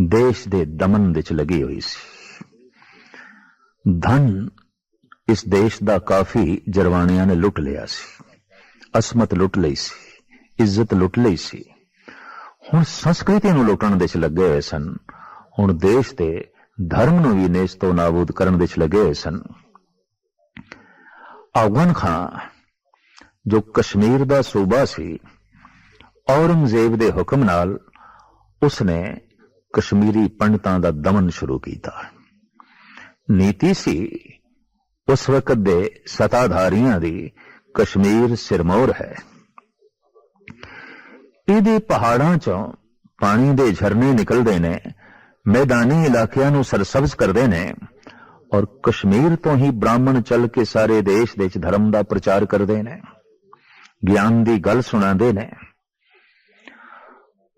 ਦੇਸ਼ ਦੇ ਦਮਨ ਵਿੱਚ ਲੱਗੀ ਹੋਈ ਸੀ। ਧਨ ਇਸ ਦੇਸ਼ ਦਾ ਕਾਫੀ ਜਰਵਾਣਿਆਂ ਨੇ ਲੁੱਟ ਲਿਆ ਸੀ। ਅਸਮਤ ਲੁੱਟ ਲਈ ਸੀ, ਇੱਜ਼ਤ ਲੁੱਟ ਲਈ ਸੀ। ਹੁਣ ਸੰਸਕ੍ਰਿਤੀ ਨੂੰ ਲੁੱਟਣ ਦੇ ਚ ਲੱਗੇ ਹੋਏ ਸਨ। ਹੁਣ ਦੇਸ਼ ਦੇ ਧਰਮ ਨੂੰ ਵੀ ਨੇਸ ਨਾਬੂਦ ਕਰਨ ਦੇ ਚ ਲੱਗੇ ਹੋਏ ਸਨ। ਆਗਨ ਖਾਨ ਜੋ ਕਸ਼ਮੀਰ ਦਾ ਸੂਬਾ ਸੀ, ਔਰੰਗਜ਼ੇਬ ਦੇ ਹੁਕਮ ਨਾਲ ਉਸਨੇ ਕਸ਼ਮੀਰੀ ਪੰਡਤਾਂ ਦਾ ਦਮਨ ਸ਼ੁਰੂ ਕੀਤਾ। ਨੀਤੀ ਸੀ, ਉਸ ਵਕਤ ਦੇ ਸਤਾਧਾਰੀਆਂ ਦੀ ਕਸ਼ਮੀਰ ਸਿਰਮੌਰ ਹੈ। ਇਹਦੇ ਪਹਾੜਾਂ ਚੋਂ ਪਾਣੀ ਦੇ ਝਰਨੇ ਨਿਕਲਦੇ ਨੇ, ਮੈਦਾਨੀ ਇਲਾਕਿਆਂ ਨੂੰ ਸਰਸਬਜ਼ ਕਰਦੇ ਨੇ ਔਰ ਕਸ਼ਮੀਰ ਤੋਂ ਹੀ ਬ੍ਰਾਹਮਣ ਚੱਲ ਕੇ ਸਾਰੇ ਦੇਸ਼ ਦੇ ਵਿੱਚ ਧਰਮ ਦਾ ਪ੍ਰਚਾਰ ਕਰਦੇ ਨੇ। ਗਿਆਨ ਦੀ ਗੱਲ ਸੁਣਾਉਂਦੇ ਨੇ।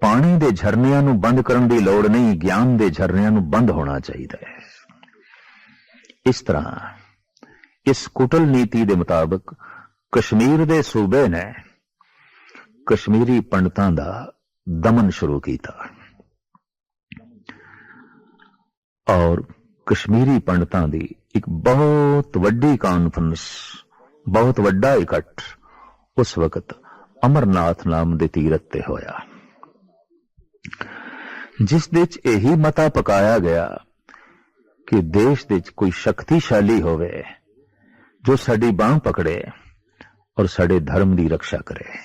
ਪਾਣੀ ਦੇ ਝਰਨਿਆਂ ਨੂੰ ਬੰਦ ਕਰਨ ਦੀ ਲੋੜ ਨਹੀਂ, ਗਿਆਨ ਦੇ ਝਰਨਿਆਂ ਨੂੰ ਬੰਦ ਹੋਣਾ ਚਾਹੀਦਾ ਹੈ। ਇਸ ਤਰ੍ਹਾਂ ਇਸ ਕੁਟਲ ਨੀਤੀ ਦੇ ਮੁਤਾਬਕ ਕਸ਼ਮੀਰ ਦੇ ਸੂਬੇ ਨੇ ਕਸ਼ਮੀਰੀ ਪੰਡਤਾਂ ਦਾ ਦਮਨ ਸ਼ੁਰੂ ਕੀਤਾ। ਔਰ ਕਸ਼ਮੀਰੀ ਪੰਡਤਾਂ ਦੀ ਇੱਕ ਬਹੁਤ ਵੱਡੀ ਕਾਨਫਰੰਸ ਬਹੁਤ ਵੱਡਾ ਇਕੱਠ ਉਸ ਵਕਤ ਅਮਰਨਾਥ ਨਾਮ ਦੇ ਤੀਰਥ ਤੇ ਹੋਇਆ। ਜਿਸ ਦੇ ਵਿੱਚ ਇਹੀ ਮਤਾ ਪਕਾਇਆ ਗਿਆ ਕਿ ਦੇਸ਼ ਦੇ ਵਿੱਚ ਕੋਈ ਸ਼ਕਤੀਸ਼ਾਲੀ ਹੋਵੇ ਜੋ ਸਾਡੀ ਬਾਹ ਪਕੜੇ ਔਰ ਸਾਡੇ ਧਰਮ ਦੀ ਰੱਖਿਆ ਕਰੇ।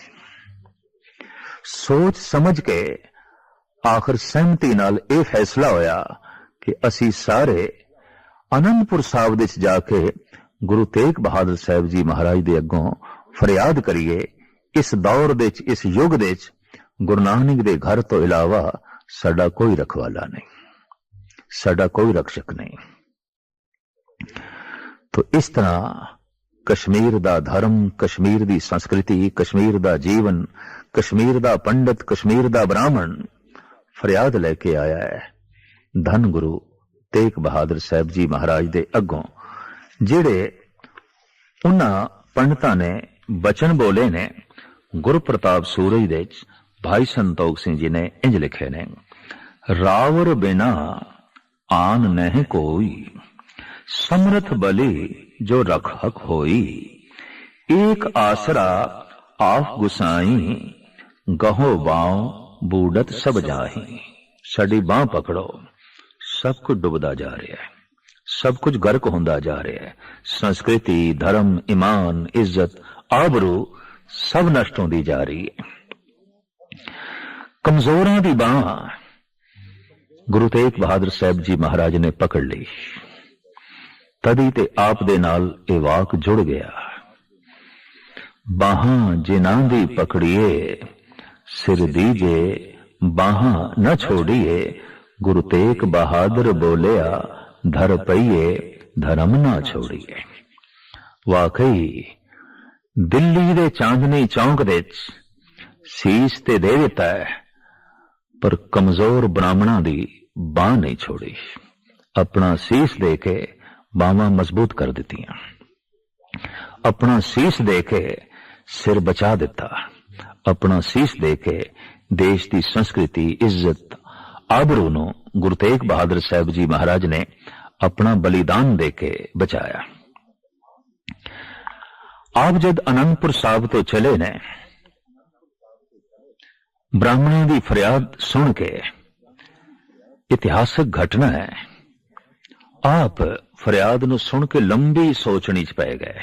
ਸੋਚ ਸਮਝ ਕੇ ਆਖਰ ਸਹਿਮਤੀ ਨਾਲ ਇਹ ਫੈਸਲਾ ਹੋਇਆ ਕਿ ਅਸੀਂ ਸਾਰੇ ਅਨੰਦਪੁਰ ਸਾਹਿਬ ਦੇ ਵਿੱਚ ਜਾ ਕੇ ਗੁਰੂ ਤੇਗ ਬਹਾਦਰ ਸਾਹਿਬ ਜੀ ਮਹਾਰਾਜ ਦੇ ਅੱਗੋਂ ਫਰਿਆਦ ਕਰੀਏ। ਇਸ ਦੌਰ ਦੇ ਵਿੱਚ, ਇਸ ਯੁੱਗ ਦੇ ਵਿੱਚ ਗੁਰੂ ਨਾਨਕ ਦੇ ਘਰ ਤੋਂ ਇਲਾਵਾ ਸਾਡਾ ਕੋਈ ਰਖਵਾਲਾ ਨਹੀਂ। ਸਾਡਾ ਕੋਈ ਰਖਸ਼ਕ ਨਹੀਂ। ਤੋ ਇਸ ਤਰ੍ਹਾਂ ਕਸ਼ਮੀਰ ਦਾ ਧਰਮ, ਕਸ਼ਮੀਰ ਦੀ ਸੰਸਕ੍ਰਿਤੀ, ਕਸ਼ਮੀਰ ਦਾ ਜੀਵਨ, ਕਸ਼ਮੀਰ ਦਾ ਪੰਡਤ, ਕਸ਼ਮੀਰ ਦਾ ਬ੍ਰਾਹਮਣ ਫਰਿਆਦ ਲੈ ਕੇ ਆਇਆ ਹੈ। ਧੰਨ ਗੁਰੂ ਤੇਗ ਬਹਾਦਰ ਸਾਹਿਬ ਜੀ ਮਹਾਰਾਜ ਦੇ ਅੱਗੋਂ, ਜਿਹੜੇ ਉਹਨਾਂ ਪੰਡਤਾਂ ਨੇ ਬਚਨ ਬੋਲੇ ਨੇ ਗੁਰੂ ਪ੍ਰਤਾਪ ਸੂਰਜ ਦੇ ਵਿੱਚ ਭਾਈ ਸੰਤੋਖ ਸਿੰਘ ਜੀ ਨੇ ਇੰਜ ਲਿਖੇ ਨੇ, ਰਾਵਰ ਬਿਨਾ ਆਨ ਨਹੀਂ ਕੋਈ। ਸਮਰਥ ਬਲੀ ਜੋ ਰਖਕ ਹੋਈ, ਏਕ ਆਸਰਾ ਆਪ ਗੁਸਾਈ, ਗਹੋ ਬਾਉ ਬੂਡਤ ਸਭ ਜਾਹੀ। ਸਾਡੀ ਬਾਹ ਪਕੜੋ, ਸਭ ਕੁਝ ਡੁੱਬਦਾ ਜਾ ਰਿਹਾ ਹੈ, ਸਭ ਕੁਝ ਗਰਕ ਹੁੰਦਾ ਜਾ ਰਿਹਾ ਹੈ। ਸੰਸਕ੍ਰਿਤੀ, ਧਰਮ ਇਮਾਨ ਇੱਜ਼ਤ, ਆਬਰੂ ਸਭ ਨਸ਼ਟ ਹੁੰਦੀ ਜਾ ਰਹੀ ਹੈ। ਕਮਜ਼ੋਰਾਂ ਦੀ ਬਾਹ ਗੁਰੂ ਤੇਗ ਬਹਾਦਰ ਸਾਹਿਬ ਜੀ ਮਹਾਰਾਜ ਨੇ ਪਕੜ ਲਈ। ਤਦੀ ਤੇ ਆਪ ਦੇ ਨਾਲ ਇਹ ਵਾਕ ਜੁੜ ਗਿਆ। ਬਾਹਾਂ ਜਿਨ੍ਹਾਂ ਦੀ ਪਕੜੀਏ, ਸਿਰ ਦੀਜੇ ਬਾਹਾਂ ਨਾ ਛੋੜੀਏ, ਗੁਰੂ ਤੇਗ ਬਹਾਦਰ ਬੋਲਿਆ, ਧਰ ਪਈਏ, ਧਰਮ ਨਾ ਛੋੜੀਏ। ਵਾਕਈ, ਦਿੱਲੀ ਦੇ ਚਾਂਦਨੀ ਚੌਂਕ ਦੇ ਵਿੱਚ ਸੀਸ ਤੇ ਦੇ ਦਿੱਤਾ ਹੈ, ਪਰ ਕਮਜ਼ੋਰ ਬ੍ਰਾਹਮਣਾਂ ਦੀ ਬਾਹ ਨਹੀਂ ਛੋੜੀ। ਆਪਣਾ ਸੀਸ ਦੇ ਕੇ ਬਾਹਾਂ ਮਜ਼ਬੂਤ ਕਰ ਦਿੱਤੀਆਂ। ਆਪਣਾ ਸੀਸ ਦੇ ਕੇ ਸਿਰ ਬਚਾ ਦਿੱਤਾ। ਆਪਣਾ ਸੀਸ ਦੇ ਕੇ ਦੇਸ਼ ਦੀ ਸੰਸਕ੍ਰਿਤੀ, ਇੱਜ਼ਤ, ਆਬਰੂ ਨੂੰ ਗੁਰੂ ਤੇਗ ਬਹਾਦਰ ਸਾਹਿਬ ਜੀ ਮਹਾਰਾਜ ਨੇ ਆਪਣਾ ਬਲੀਦਾਨ ਦੇ ਕੇ ਬਚਾਇਆ। ਆਪ ਜਦ ਅਨੰਦਪੁਰ ਸਾਹਿਬ ਤੋਂ ਚਲੇ ਨੇ, ਬ੍ਰਾਹਮਣਾਂ ਦੀ ਫਰਿਆਦ ਸੁਣ ਕੇ ਇਤਿਹਾਸਕ ਘਟਨਾ ਹੈ। ਆਪ ਫਰਿਆਦ ਨੂੰ ਸੁਣ ਕੇ ਲੰਬੀ ਸੋਚਣੀ ਚ ਪੈ ਗਏ।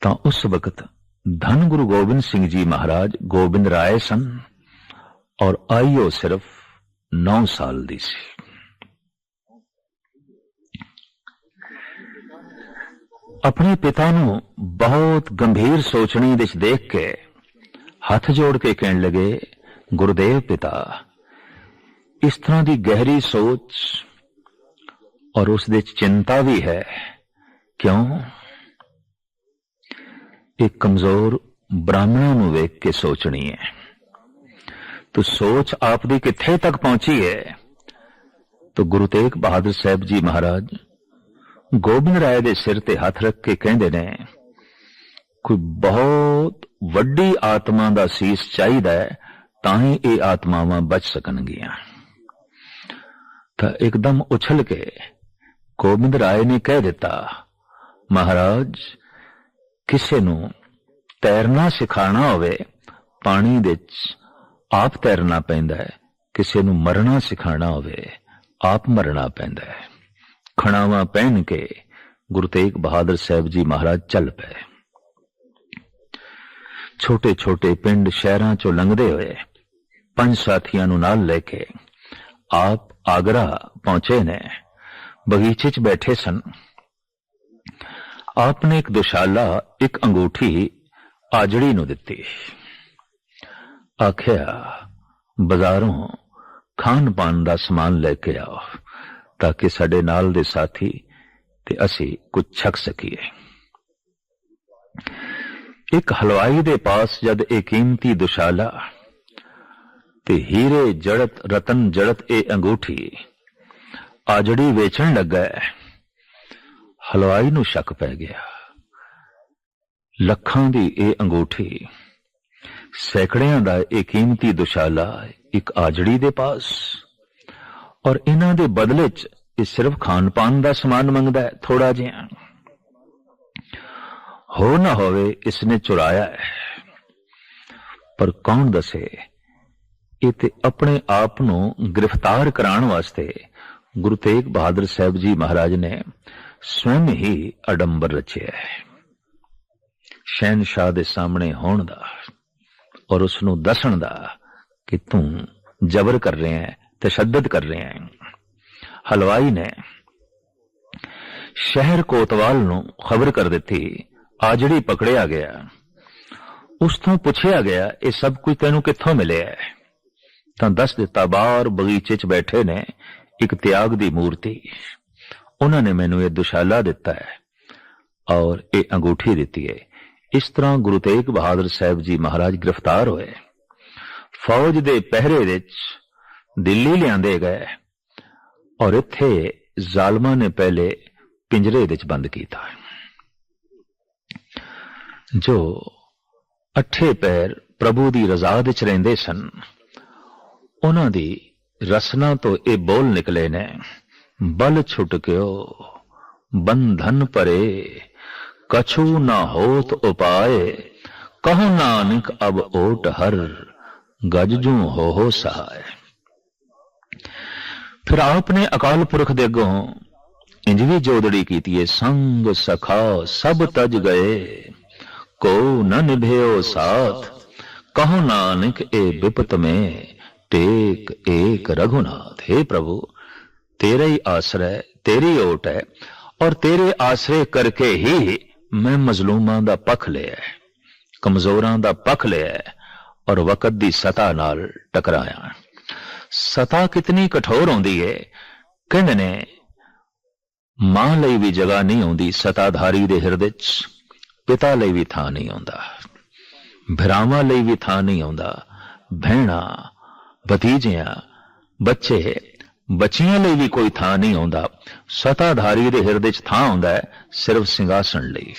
ਤਾਂ ਉਸ ਵਕਤ ਧੰਨ ਗੁਰੂ ਗੋਬਿੰਦ ਸਿੰਘ ਜੀ ਮਹਾਰਾਜ ਗੋਬਿੰਦ ਰਾਏ ਸਨ ਔਰ ਆਇਓ ਸਿਰਫ 9 ਸਾਲ ਦੀ ਸੀ। ਆਪਣੇ ਪਿਤਾ ਨੂੰ ਬਹੁਤ ਗੰਭੀਰ ਸੋਚਣੀ ਵਿੱਚ ਦੇਖ ਕੇ ਹੱਥ ਜੋੜ ਕੇ ਕਹਿਣ ਲੱਗੇ, ਗੁਰਦੇਵ ਪਿਤਾ ਇਸ ਤਰ੍ਹਾਂ ਦੀ ਗਹਿਰੀ ਸੋਚ ਔਰ ਉਸ ਦੇ ਚਿੰਤਾ ਵੀ ਹੈ। ਕਿਉਂ? ਇੱਕ ਕਮਜ਼ੋਰ ਬ੍ਰਾਹਮਣਾਂ ਨੂੰ ਵੇਖ ਕੇ ਸੋਚਣੀ ਹੈ। ਤੋ ਸੋਚ ਆਪ ਦੀ ਕਿੱਥੇ ਤੱਕ ਪਹੁੰਚੀ ਹੈ? ਤੋ ਗੁਰੂ ਤੇਗ ਬਹਾਦਰ ਸਾਹਿਬ ਜੀ ਮਹਾਰਾਜ, ਗੋਬਿੰਦ ਰਾਏ ਦੇ ਸਿਰ ਤੇ ਹੱਥ ਰੱਖ ਕੇ ਕਹਿੰਦੇ ਨੇ, ਕੋਈ ਬਹੁਤ ਵੱਡੀ ਆਤਮਾ ਦਾ ਸੀਸ ਚਾਹੀਦਾ ਹੈ, ਤਾਂ ਹੀ ਇਹ ਆਤਮਾਵਾਂ ਬਚ ਸਕਣਗੀਆਂ। ਤਾਂ ਇੱਕਦਮ ਉਛਲ ਕੇ ਗੋਬਿੰਦ ਰਾਏ ਨੇ ਕਹਿ ਦਿੱਤਾ, ਮਹਾਰਾਜ, ਕਿਸੇ ਨੂੰ ਤੈਰਨਾ ਸਿਖਾਣਾ ਹੋਵੇ, ਪਾਣੀ ਵਿੱਚ ਆਪ ਤੈਰਨਾ ਪੈਂਦਾ ਹੈ। ਕਿਸੇ ਨੂੰ ਮਰਨਾ ਸਿਖਾਣਾ ਹੋਵੇ, ਆਪ ਮਰਨਾ ਪੈਂਦਾ ਹੈ। ਖਣਾਵਾ ਪਹਿਨ ਕੇ ਗੁਰੂ ਤੇਗ ਬਹਾਦਰ ਸਾਹਿਬ ਜੀ ਮਹਾਰਾਜ ਚੱਲ ਪਏ। ਛੋਟੇ ਛੋਟੇ ਪਿੰਡ ਸ਼ਹਿਰਾਂ ਚੋਂ ਲੰਘਦੇ ਹੋਏ ਪੰਜ ਸਾਥੀਆਂ ਨੂੰ ਨਾਲ ਲੈ ਕੇ ਆਪ ਆਗਰਾ ਪਹੁੰਚੇ ਨੇ। ਬਗੀਚੇ 'ਚ ਬੈਠੇ ਸਨ। ਆਪ ਨੇ ਇੱਕ ਦੁਸ਼ਾਲਾ, ਇੱਕ ਅੰਗੂਠੀ ਆਜੜੀ ਨੂੰ ਦਿੱਤੀ। ਆਖਿਆ, ਬਾਜ਼ਾਰੋਂ ਖਾਣ ਪਾਣ ਦਾ ਸਮਾਨ ਲੈ ਕੇ ਆਓ, ਤਾਂ ਕਿ ਸਾਡੇ ਨਾਲ ਦੇ ਸਾਥੀ ਤੇ ਅਸੀਂ ਕੁਝ ਛਕ ਸਕੀਏ। ਇੱਕ ਹਲਵਾਈ ਦੇ ਪਾਸ ਜਦ ਇਹ ਕੀਮਤੀ ਦੁਸ਼ਾਲਾ ਤੇ ਹੀਰੇ ਜੜਤ, ਰਤਨ ਜੜਤ ਇਹ ਅੰਗੂਠੀ ਆਜੜੀ ਵੇਚਣ ਲੱਗਾ ਹੈ। ਹਲਵਾਈ ਨੂੰ ਸ਼ੱਕ ਪੈ ਗਿਆ। ਲੱਖਾਂ ਦੀ ਇਹ ਅੰਗੂਠੀ, ਸੈਕੜਿਆਂ ਦਾ ਇਹ ਕੀਮਤੀ ਦੁਸ਼ਾਲਾ ਇੱਕ ਆਜੜੀ ਦੇ ਪਾਸ। ਔਰ ਇਹਨਾਂ ਦੇ ਬਦਲੇ 'ਚ ਇਹ ਸਿਰਫ ਖਾਣ ਪਾਣ ਦਾ ਸਮਾਨ ਮੰਗਦਾ ਹੈ, ਥੋੜਾ ਜਿਹਾ। ਹੋ ਨਾ ਹੋਵੇ ਇਸਨੇ ਚੁਰਾਇਆ ਹੈ। ਪਰ ਕੌਣ ਦੱਸੇ ਇਹ ਤੇ ਆਪਣੇ ਆਪ ਨੂੰ ਗ੍ਰਿਫਤਾਰ ਕਰਾਉਣ ਵਾਸਤੇ ਗੁਰੂ ਤੇਗ ਬਹਾਦਰ ਸਾਹਿਬ ਜੀ ਮਹਾਰਾਜ ਨੇ ਸਵੈਮ ਹੀ ਅਡੰਬਰ ਰਚਿਆ ਹੈ। ਸ਼ਹਿਨशाह ਦੇ ਸਾਹਮਣੇ ਹੋਣ ਦਾ ਔਰ ਉਸ ਨੂੰ ਦੱਸਣ ਦਾ ਕਿ ਤੂੰ ਜ਼ਬਰ ਕਰ ਰਿਹਾ ਹੈ, ਤਸ਼ੱਦਦ ਕਰ ਰਿਹਾ ਹੈ। ਹਲਵਾਈ ਨੇ ਸ਼ਹਿਰ ਕੋਤਵਾਲ ਨੂੰ ਖਬਰ ਕਰ ਦਿੱਤੀ, ਆ ਜਿਹੜੀ ਪਕੜਿਆ ਗਿਆ, ਉਸ ਤੋਂ ਪੁੱਛਿਆ ਗਿਆ, ਇਹ ਸਭ ਕੁਝ ਤੈਨੂੰ ਕਿੱਥੋਂ ਮਿਲਿਆ ਹੈ? ਤਾਂ ਦੱਸ ਦਿੱਤਾ, ਬਾਹਰ ਬਗੀਚੇ 'ਚ ਬੈਠੇ ਨੇ, ਇੱਕ ਤਿਆਗ ਦੀ ਮੂਰਤੀ। ਉਹਨਾਂ ਨੇ ਮੈਨੂੰ ਇਹ ਦੁਸ਼ਾਲਾ ਦਿੱਤਾ ਹੈ ਔਰ ਇਹ ਅੰਗੂਠੀ ਦਿੱਤੀ ਹੈ। ਇਸ ਤਰ੍ਹਾਂ ਗੁਰੂ ਤੇਗ ਬਹਾਦਰ ਸਾਹਿਬ ਜੀ ਮਹਾਰਾਜ ਗ੍ਰਿਫਤਾਰ ਹੋਏ। ਫੌਜ ਦੇ ਪਹਿਰੇ ਵਿੱਚ ਦਿੱਲੀ ਲਿਆਂਦੇ ਗਏ ਔਰ ਇੱਥੇ ਜ਼ਾਲਮਾਂ ਨੇ ਪਹਿਲੇ ਪਿੰਜਰੇ ਵਿੱਚ ਬੰਦ ਕੀਤਾ। ਜੋ ਅੱਠੇ ਪੈਰ ਪ੍ਰਭੂ ਦੀ ਰਜ਼ਾ ਵਿੱਚ ਰਹਿੰਦੇ ਸਨ। ਉਹਨਾਂ ਦੀ ਰਸਨਾ ਤੋਂ ਇਹ ਬੋਲ ਨਿਕਲੇ ਨੇ, ਬਲ ਛੁਟ ਗਿਓ ਬੰਧਨ ਪਰੇ, ਕਛੂ ਨਾ ਹੋਤ ਉਪਾਏ, ਕਹੋ ਨਾਨਕ ਅਬ ਓਟ ਹਰ, ਗਜ ਹੋ ਹੋ ਸਹਾਇ ਫਿਰ ਆਪ ਨੇ ਅਕਾਲ ਪੁਰਖ ਦੇ ਅੱਗੋਂ ਇੰਜ ਵੀ ਜੋਦੜੀ ਕੀਤੀ ਏ, ਸੰਗ ਸਖਾ ਸਭ ਤਜ ਗਏ, ਕੋ ਨ ਨਿਭਿਓ ਸਾਥ, ਕਹੋ ਨਾਨਕ ਏ ਵਿਪਤ ਮੇ। ਟੇਕ ਏਕ ਰਘੁਨਾਥ हे ਪ੍ਰਭੂ, ਤੇਰਾ ਹੀ ਆਸਰਾ, ਤੇਰੀ ਓਟ ਹੈ ਔਰ ਤੇਰੇ ਆਸਰੇ ਕਰਕੇ ਹੀ ਮੈਂ ਮਜ਼ਲੂਮਾਂ ਦਾ ਪੱਖ ਲਿਆ ਕਮਜ਼ੋਰਾਂ ਦਾ ਪੱਖ ਲਿਆ ਔਰ ਵਕਤ ਦੀ ਸਤਾ ਨਾਲ ਟਕਰਾਇਆ ਸਤਾ ਕਿਤਨੀ ਕਠੋਰ ਹੁੰਦੀ ਹੈ ਕਹਿੰਦੇ ਨੇ, ਮਾਂ ਲਈ ਵੀ ਜਗ੍ਹਾ ਨਹੀਂ ਹੁੰਦੀ ਸਤਾਧਾਰੀ ਦੇ ਹਿਰਦੇ 'ਚ, ਪਿਤਾ ਲਈ ਵੀ ਥਾਂ ਨਹੀਂ ਹੁੰਦਾ ਭਰਾਵਾਂ ਲਈ ਵੀ ਥਾਂ ਨਹੀਂ ਹੁੰਦਾ ਭੈਣਾ ਭਤੀਜਿਆਂ, ਬੱਚੇ, ਬੱਚੀਆਂ ਲਈ ਵੀ ਕੋਈ ਥਾਂ ਨਹੀਂ ਆਉਂਦਾ। ਸਤਾਧਾਰੀ ਦੇ ਹਿਰਦੇ 'ਚ ਥਾਂ ਹੁੰਦਾ ਹੈ ਸਿਰਫ ਸਿੰਘਾਸਣ ਲਈ,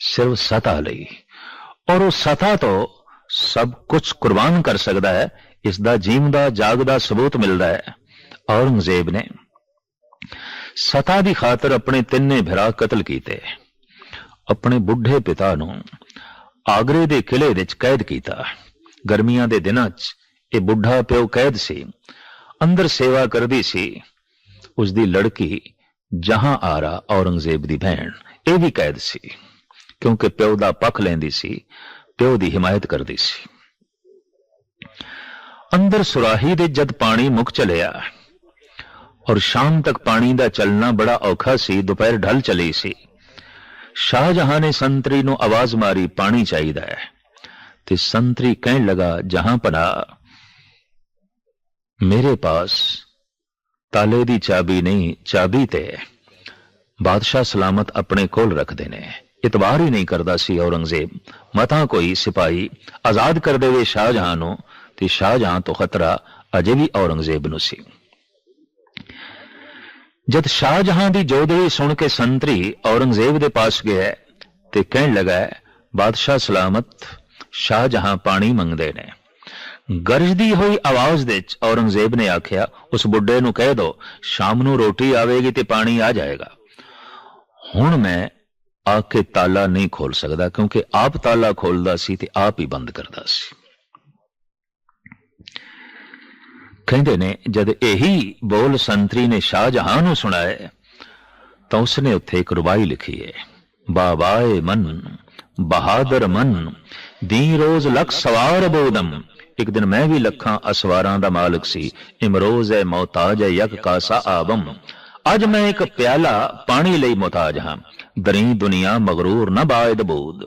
ਸਿਰਫ ਸਤਾ ਲਈ। ਔਰ ਉਹ ਸਤਾ ਤੋਂ ਸਭ ਕੁਝ ਕੁਰਬਾਨ ਕਰ ਸਕਦਾ ਹੈ ਇਸ ਦਾ ਜੀਵਦਾ ਜਾਗਦਾ ਸਬੂਤ ਮਿਲਦਾ ਹੈ। ਔਰੰਗਜ਼ੇਬ ਨੇ ਸਤਾ ਦੀ ਖਾਤਰ ਆਪਣੇ ਤਿੰਨੇ ਭਰਾ ਕਤਲ ਕੀਤੇ। ਆਪਣੇ ਬੁੱਢੇ ਪਿਤਾ ਨੂੰ ਆਗਰੇ ਦੇ ਕਿਲੇ ਵਿੱਚ ਕੈਦ ਕੀਤਾ। ਗਰਮੀਆਂ ਦੇ ਦਿਨਾਂ 'ਚ ਇਹ ਬੁੱਢਾ ਪਿਓ ਕੈਦ ਸੀ ਅੰਦਰ ਸੇਵਾ ਕਰਦੀ ਸੀ ਉਸ ਦੀ ਲੜਕੀ ਜਹਾਂ ਆਰਾ ਔਰੰਗਜ਼ੇਬ ਦੀ ਭੈਣ ਇਹ ਵੀ ਕੈਦ ਸੀ ਕਿਉਂਕਿ ਪਿਓ ਦਾ ਪੱਖ ਲੈਂਦੀ ਸੀ ਪਿਓ ਦੀ ਹਿਮਾਇਤ ਕਰਦੀ ਸੀ ਅੰਦਰ ਸੁਰਾਹੀ ਦੇ ਜਦ ਪਾਣੀ ਮੁੱਕ ਚਲਿਆ ਔਰ ਸ਼ਾਮ ਤੱਕ ਪਾਣੀ ਦਾ ਚੱਲਣਾ ਬੜਾ ਔਖਾ ਸੀ ਦੁਪਹਿਰ ਢਲ ਚਲੀ ਸੀ ਸ਼ਾਹਜਹਾਂ ਨੇ ਸੰਤਰੀ ਨੂੰ ਆਵਾਜ਼ ਮਾਰੀ ਪਾਣੀ ਚਾਹੀਦਾ ਹੈ ਤੇ ਸੰਤਰੀ ਕਹਿਣ ਲਗਾ ਜਹਾਂ ਪਨਾ ਮੇਰੇ ਪਾਸ ਤਾਲੇ ਦੀ ਚਾਬੀ ਨਹੀਂ, ਚਾਬੀ ਤੇ ਬਾਦਸ਼ਾਹ ਸਲਾਮਤ ਆਪਣੇ ਕੋਲ ਰੱਖਦੇ ਨੇ। ਇਤਵਾਰ ਹੀ ਨਹੀਂ ਕਰਦਾ ਸੀ ਔਰੰਗਜ਼ੇਬ। ਮਤਾ ਕੋਈ ਸਿਪਾਹੀ ਆਜ਼ਾਦ ਕਰ ਦੇਵੇ ਸ਼ਾਹਜਹਾਂ ਨੂੰ ਤੇ ਸ਼ਾਹਜਹਾਂ ਤੋਂ ਖਤਰਾ ਅਜੇ ਵੀ ਔਰੰਗਜ਼ੇਬ ਨੂੰ ਸੀ। ਜਦ ਸ਼ਾਹਜਹਾਂ ਦੀ ਜੋਦਰੀ ਸੁਣ ਕੇ ਸੰਤਰੀ ਔਰੰਗਜ਼ੇਬ ਦੇ ਪਾਸ ਗਿਆ ਤੇ ਕਹਿਣ ਲੱਗਾ, ਬਾਦਸ਼ਾਹ ਸਲਾਮਤ ਸ਼ਾਹਜਹਾਂ ਪਾਣੀ ਮੰਗਦੇ ਨੇ। ਗਰਜਦੀ ਹੋਈ ਆਵਾਜ਼ ਵਿੱਚ ਔਰੰਗਜ਼ੇਬ ਨੇ ਆਖਿਆ, ਉਸ ਬੁੱਢੇ ਨੂੰ ਕਹਿ ਦੋ, ਸ਼ਾਮ ਨੂੰ ਰੋਟੀ ਆਵੇਗੀ ਤੇ ਪਾਣੀ ਆ ਜਾਏਗਾ। ਹੁਣ ਮੈਂ ਆ ਕੇ ਤਾਲਾ ਨਹੀਂ ਖੋਲ ਸਕਦਾ, ਕਿਉਂਕਿ ਆਪ ਤਾਲਾ ਖੋਲਦਾ ਸੀ ਤੇ ਆਪ ਹੀ ਬੰਦ ਕਰਦਾ ਸੀ। ਕਹਿੰਦੇ ਨੇ, ਜਦ ਇਹੀ ਬੋਲ ਸੰਤਰੀ ਨੇ ਸ਼ਾਹਜਹਾਂ ਨੂੰ ਸੁਣਾਏ, ਤਾਂ ਉਸਨੇ ਉੱਥੇ ਇੱਕ ਰੁਬਾਈ ਲਿਖੀ ਹੈ ਬਾਬਾਏ ਮਨ, ਬਹਾਦਰ ਮਨ, ਦੀ ਰੋਜ਼ ਲਖ ਸਵਾਰ ਬੋਦਮ। ਇੱਕ ਦਿਨ ਮੈਂ ਵੀ ਲੱਖਾਂ ਅਸਵਾਰਾਂ ਦਾ ਮਾਲਕ ਸੀ। ਇਮਰੋਜ਼ ਹੈ ਮੌਤਾਜ ਹੈ ਯਕ ਕਾਸਾ ਆਬਮ ਅੱਜ ਮੈਂ ਇੱਕ ਪਿਆਲਾ ਪਾਣੀ ਲਈ ਮੁਹਤਾਜ ਹਾਂ। ਦਰੀ ਦੁਨੀਆ ਮਗਰੂਰ ਨਾ ਬਾਇਦ ਬੂਦ।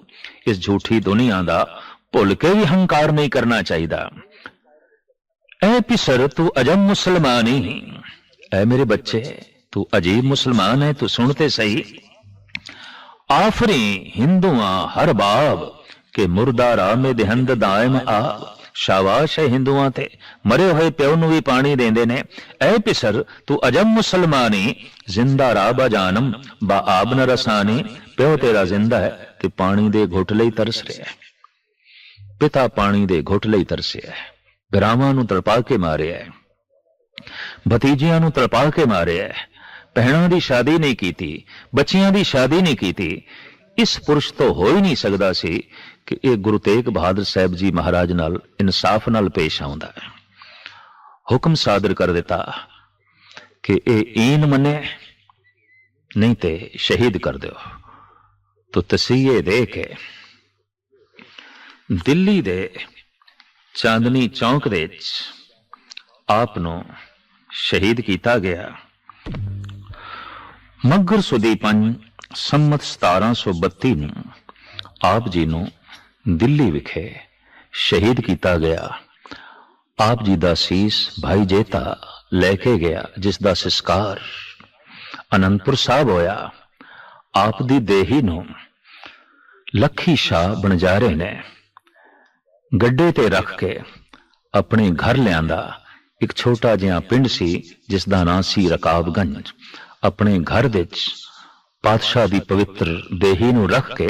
ਇਸ ਝੂਠੀ ਦੁਨੀਆ ਦਾ ਭੁੱਲ ਕੇ ਵੀ ਹੰਕਾਰ ਨਹੀਂ ਕਰਨਾ ਚਾਹੀਦਾ। ਐ ਪਿਸਰ ਤੂੰ ਅਜਮ ਹੀ ਐ ਮੇਰੇ ਬੱਚੇ, ਤੂੰ ਅਜੀਬ ਮੁਸਲਮਾਨ ਹੈ ਤੂੰ ਸੁਣ ਤੇ ਸਹੀ। ਆਫਰੀ ਹਿੰਦੂਆਂ ਹਰ ਬਾਬ ਕੇ ਮੁਰਦਾ ਰਾਮੇ ਦੇਹੰਦ ਦਾਇਮ ਆ ਸ਼ਾਬਾਸ਼ ਹੈ ਹਿੰਦੂਆਂ ਤੇ। ਮਰੇ ਹੋਏ ਪਿਓ ਨੂੰ ਵੀ ਪਾਣੀ ਦਿੰਦੇ ਨੇ। ਐ ਪਿਸਰ, ਤੂੰ ਅਜਮ ਮੁਸਲਮਾਨੀ, ਜ਼ਿੰਦਾ ਰਾਬਾ ਜਾਨਮ, ਬਾ ਆਬ ਰਸਾਨੀ। ਪਿਓ ਤੇਰਾ ਜ਼ਿੰਦਾ ਹੈ ਤੇ ਪਾਣੀ ਦੇ ਘੁੱਟ ਲਈ ਤਰਸ ਰਿਹਾ ਹੈ। ਪਿਤਾ ਪਾਣੀ ਦੇ ਘੁੱਟ ਲਈ ਤਰਸਿਆ ਹੈ। ਗਰਾਵਾਂ ਨੂੰ ਤੜਪਾ ਕੇ ਮਾਰਿਆ ਹੈ। ਭਤੀਜਿਆਂ ਨੂੰ ਤੜਪਾ ਕੇ ਮਾਰਿਆ ਹੈ। ਭੈਣਾਂ ਦੀ ਸ਼ਾਦੀ ਨਹੀਂ ਕੀਤੀ, ਬੱਚਿਆਂ ਦੀ ਸ਼ਾਦੀ ਨਹੀਂ ਕੀਤੀ। ਇਸ ਪੁਰਸ਼ ਤੋਂ ਹੋ ਹੀ ਨਹੀਂ ਸਕਦਾ ਸੀ ਕਿ ਇਹ ਗੁਰੂ ਤੇਗ ਬਹਾਦਰ ਸਾਹਿਬ ਜੀ ਮਹਾਰਾਜ ਨਾਲ ਇਨਸਾਫ ਨਾਲ ਪੇਸ਼ ਆਉਂਦਾ ਹੈ। ਹੁਕਮ ਸਾਦਰ ਕਰ ਦਿੱਤਾ ਕਿ ਇਹ ਈਨ ਮੰਨੇ, ਨਹੀਂ ਤੇ ਸ਼ਹੀਦ ਕਰ ਦਿਓ। ਤੋ ਤਸੀਹੇ ਦੇ ਕੇ ਦਿੱਲੀ ਦੇ ਚਾਂਦਨੀ ਚੌਂਕ ਦੇ ਵਿੱਚ ਆਪ ਨੂੰ ਸ਼ਹੀਦ ਕੀਤਾ ਗਿਆ। ਮੱਘਰ ਸੁਦੀ ਪੰਜ ਸੰਮਤ 1732 ਨੂੰ ਆਪ ਜੀ ਨੂੰ ਦਿੱਲੀ ਵਿਖੇ ਸ਼ਹੀਦ ਕੀਤਾ ਗਿਆ। ਆਪ ਜੀ ਦਾ ਸੀਸ ਭਾਈ ਜੇਤਾ ਲੈ ਕੇ ਗਿਆ, ਜਿਸ ਦਾ ਸੰਸਕਾਰ ਅਨੰਦਪੁਰ ਸਾਹਿਬ ਹੋਇਆ। ਆਪ ਦੀ ਦੇਹੀ ਨੂੰ ਲੱਖੀ ਸ਼ਾਹ ਬਣਜਾਰੇ ਨੇ। ਗੱਡੇ ਤੇ ਰੱਖ ਕੇ ਆਪਣੇ ਘਰ ਲਿਆਂਦਾ ਇੱਕ ਛੋਟਾ ਜਿਹਾ ਪਿੰਡ ਸੀ, ਜਿਸ ਦਾ ਨਾਂ ਸੀ ਰਕਾਬਗੰਜ। ਆਪਣੇ ਘਰ ਵਿੱਚ ਪਾਤਸ਼ਾਹ ਦੀ ਪਵਿੱਤਰ ਦੇਹੀ ਨੂੰ ਰੱਖ ਕੇ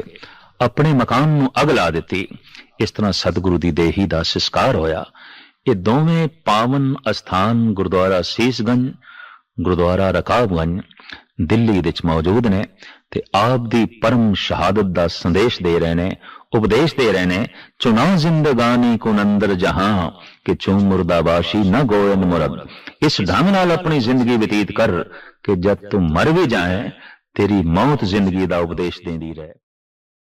ਆਪਣੇ ਮਕਾਨ ਨੂੰ ਅਗ ਲਾ ਦਿੱਤੀ। ਇਸ ਤਰ੍ਹਾਂ ਸਤਿਗੁਰੂ ਦੀ ਦੇਹੀ ਦਾ ਸੰਸਕਾਰ ਹੋਇਆ। ਇਹ ਦੋਵੇਂ ਪਾਵਨ ਅਸਥਾਨ ਗੁਰਦੁਆਰਾ ਸੀਸਗੰਜ, ਗੁਰਦੁਆਰਾ ਰਕਾਬਗੰਜ, ਦਿੱਲੀ ਵਿੱਚ ਮੌਜੂਦ ਨੇ ਤੇ ਆਪ ਦੀ ਪਰਮ ਸ਼ਹਾਦਤ ਦਾ ਸੰਦੇਸ਼ ਦੇ ਰਹੇ ਨੇ, ਉਪਦੇਸ਼ ਦੇ ਰਹੇ ਨੇ, ਚੁਣਾ ਜ਼ਿੰਦਗਾਨੀ ਕੋ ਨੰਦਰ ਜਹਾਂ, ਕਿ ਚੂ ਮੁਰਦਾਬਾਸ਼ੀ ਨਾ ਗੋਇਨ ਮੁਰਦ ਇਸ ਢੰਗ ਨਾਲ ਆਪਣੀ ਜ਼ਿੰਦਗੀ ਬਤੀਤ ਕਰ, ਕਿ ਜਦ ਤੂੰ ਮਰ ਵੀ ਜਾਏ, ਤੇਰੀ ਮੌਤ ਜ਼ਿੰਦਗੀ ਦਾ ਉਪਦੇਸ਼ ਦੇਂਦੀ ਰਹੇ।